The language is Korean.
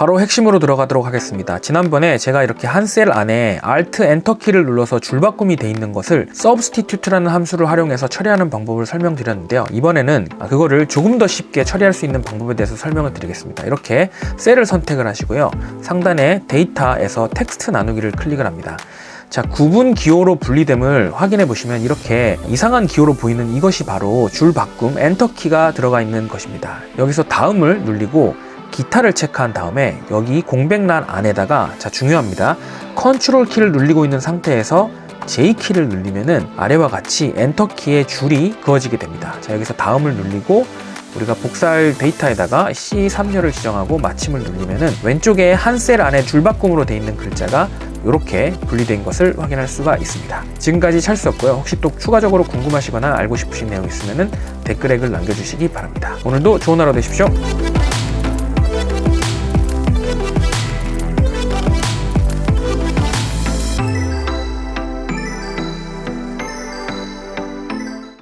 바로 핵심으로 들어가도록 하겠습니다. 지난번에 제가 이렇게 한 셀 안에 Alt Enter 키를 눌러서 줄바꿈이 돼 있는 것을 Substitute라는 함수를 활용해서 처리하는 방법을 설명드렸는데요. 이번에는 그거를 조금 더 쉽게 처리할 수 있는 방법에 대해서 설명을 드리겠습니다. 이렇게 셀을 선택을 하시고요. 상단에 데이터에서 텍스트 나누기를 클릭을 합니다. 자, 구분 기호로 분리됨을 확인해 보시면 이렇게 이상한 기호로 보이는 이것이 바로 줄 바꿈 엔터키가 들어가 있는 것입니다. 여기서 다음을 눌리고 기타를 체크한 다음에 여기 공백란 안에다가 자, 중요합니다. 컨트롤 키를 눌리고 있는 상태에서 J 키를 눌리면은 아래와 같이 엔터 키의 줄이 그어지게 됩니다. 자, 여기서 다음을 눌리고 우리가 복사할 데이터에다가 C3열을 지정하고 마침을 누르면은 왼쪽에 한 셀 안에 줄바꿈으로 되어 있는 글자가 이렇게 분리된 것을 확인할 수가 있습니다. 지금까지 찰수였고요. 혹시 또 추가적으로 궁금하시거나 알고 싶으신 내용 있으면 댓글에 글 남겨주시기 바랍니다. 오늘도 좋은 하루 되십시오.